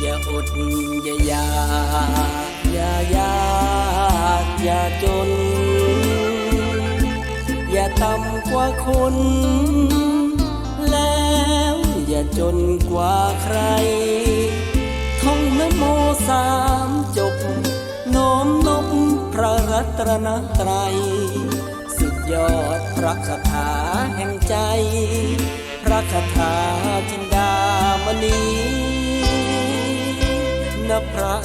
อย่าอดอย่าอยากอย่ายากอย่าจน อย่าต่ำกว่าคน แล้วอย่าจนกว่าใคร ท่องนโมสามจบน้อมนบพระรัตนตรัยสุดยอดพระคาถาแห่งใจ พระคาถาจินดามณี พระ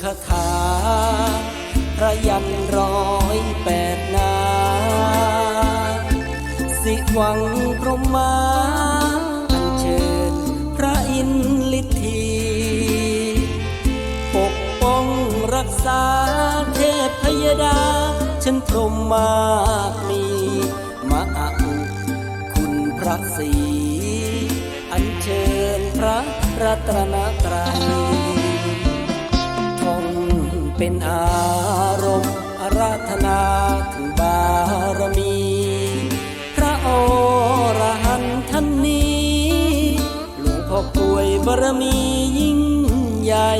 คาถา พระยันร้อยแปดนาสิวังพรมาอัญเชิญพระอินทร์ฤทธีปกป้องรักษาเทพพยดา ฉันพรมมากมีมาอุคุณพระศรีอัญเชิญพระรัตนตรัย เป็นอารมณ์อาราธนาถึงบารมี พระอรหันต์ท่านนี้หลวงพ่อกล้วยบารมียิ่งใหญ่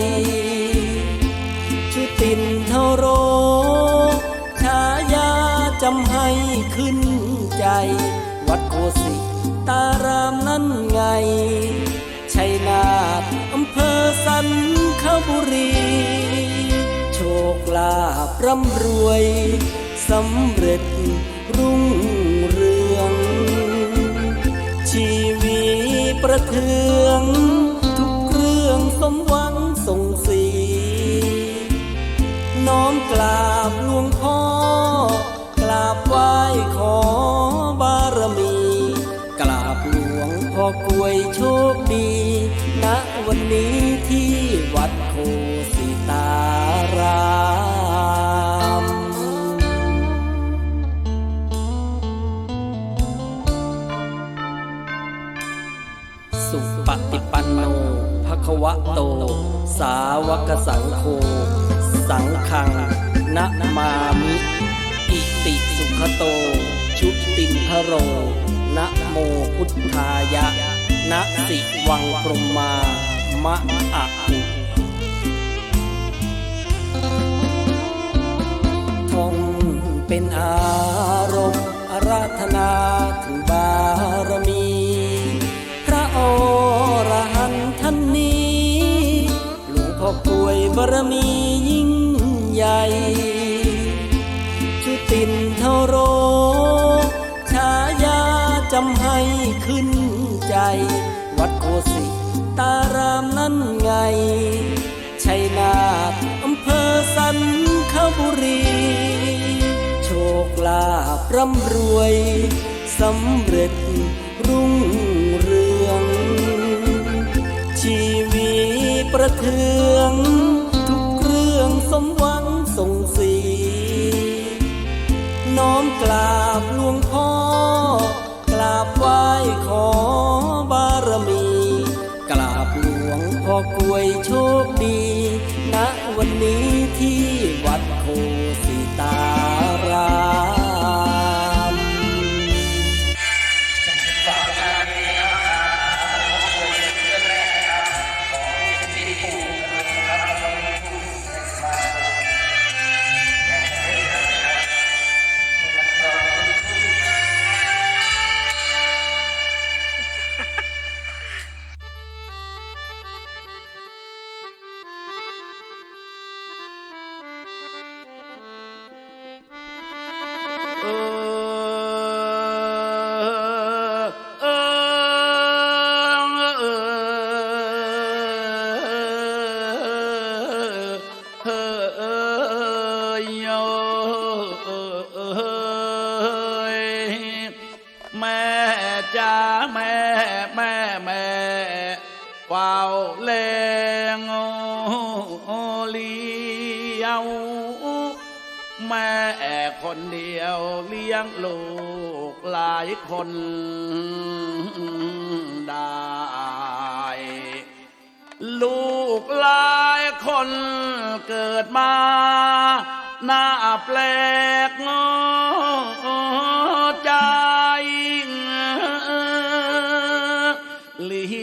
ชุตินเทโรฉายาจำให้ขึ้นใจ วัดโกสิตารามนั่นไงชัยนาทอำเภอสันขบุรีาภร่ำรวยสำเร็จรุ่งเรือง ชีวิตประเทือง ทุกเรื่องสมหวังส่งสี น้อมกราบหลวงพ่อกราบไหว้ขอบารมีกราบหลวงพ่อกวยโชคดีณวันนี้ที่วัดโคสิตาะโต สาวกสังโฆสังฆังนะมามิ อิติสุขโต ชุตินทโร นะโมพุทธายะ นะสิวังพรมามะอะอุทองเป็นอา ชัยนาทอำเภอสันขบุรี โชคลาภร่ำรวยสำเร็จรุ่งเรือง ชีวิตประเทือง ทุกเรื่องสมหวังส่งสี น้อมกราบหลวงพ่อ อาแม่แม่แม่เฝ้าแลงโอเลี้ยวแม่คนเดียวเลี้ยงลูกหลายคนได้ ลูกหลายคนเกิดมา หน้าแปลกงอใจเ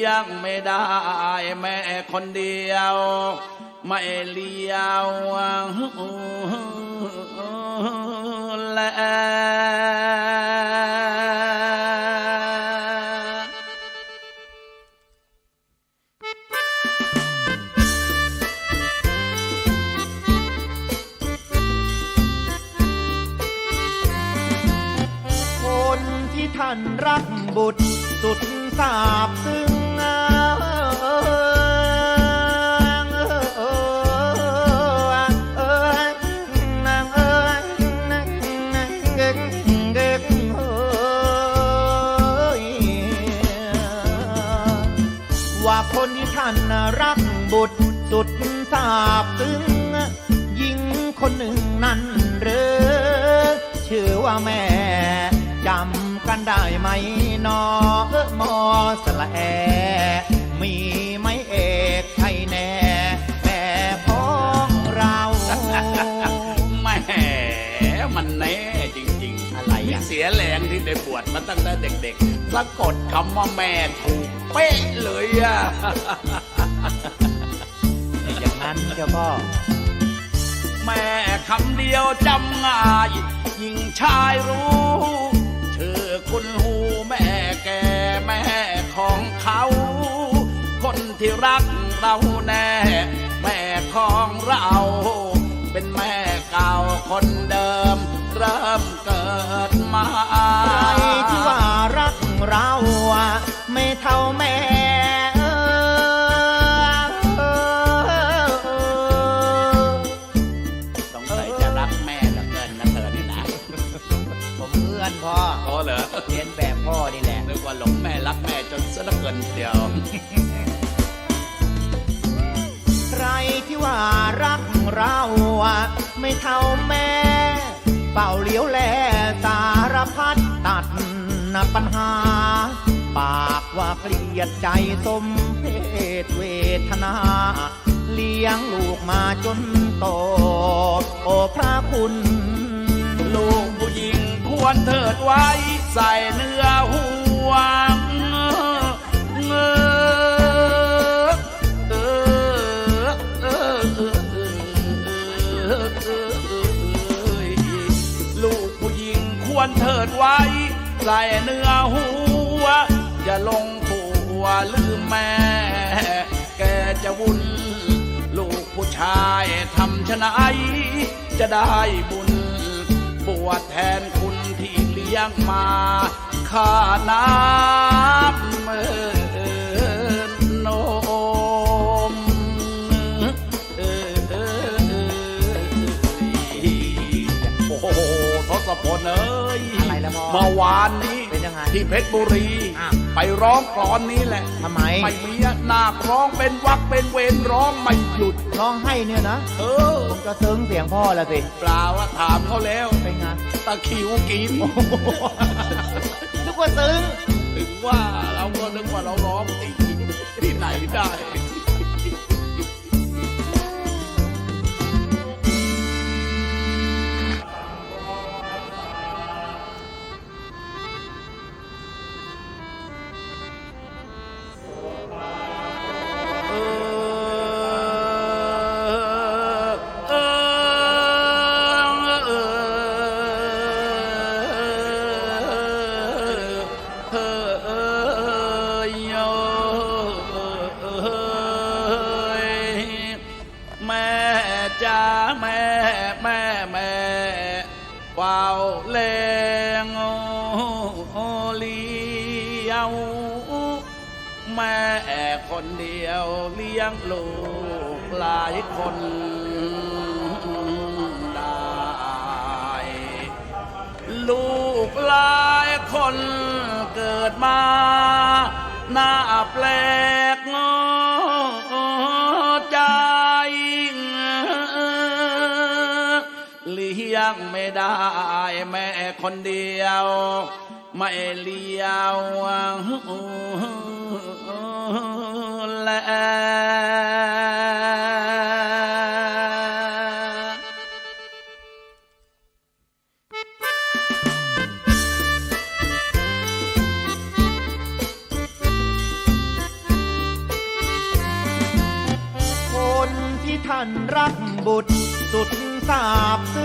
ลี้ยงไม่ได้ แม่คนเดียว ไม่เลี้ยวแลคนที่ท่านรักบุตรสุดสาบซึ้ง ว่าคนที่ท่านรักบุตรสุดสาบซึ้งหญิงคนหนึ่งนั้นหรือชื่อว่าแม่จำกันได้ไหมนอเออมอสละแอ มีไหมเอกไทยแน่แม่พ้องเราแม่มันแน่จริงๆ อะไรอะเสียแรงที่ ได้บวชมาตั้งแต่เด็กๆสะกดคำว่าแม่ถูกเป๊ะเลยอะอย่างนั้นเจ้าพ่อแม่คำเดียวจำง่ายยิ่งชายรู้ชื่อคุณหูแม่แก่แม่ของเขา คนที่รักเราแน่ แม่ของเรา เท่าแม่เป่าเลี้ยวแลสารพัดตัดนปัญหา ปากว่าเกลียดใจสมเพศเวทนา เลี้ยงลูกมาจนโต โอพระคุณ ลูกผู้หญิงควรเถิดไว้ใส่เนื้อ ใส่เนื้อหัวจะลงผัวลืมแม่ แกจะวุ่น ลูกผู้ชายทำชะไหนจะได้บุญ บวชแทนคุณที่เลี้ยงมาข้าน้ำเมินนมเออเออเออโอ้โหทศพลเอ้ยอะไรล่ะพ่อ เมื่อวานนี้เป็นยังไงที่เพชรบุรี อ้าวไปร้องกลอนนี้แหละทำไม ไม่มีนาคร้องเป็นวักเป็นเวรร้องไม่หยุด ร้องให้เนี่ยนะเออผมก็ซึ้งเสียงพ่อละสิเปล่าว่าถามเขาแล้ว เป็นไงตะคริวกินนึกว่าซึ้ง ถึงว่าเราก็นึกว่าเราร้องติที่ไหนได้ เฝ้าแลงเลี้ยวแม่คนเดียวเลี้ยงลูกหลายคนได้ ลูกหลายคนเกิดมา หน้าแปลกงอ งไม่ได้ แม่คนเดียว ไม่เลียวแะคนที่ท่านรักบุตรสุดสาบซึ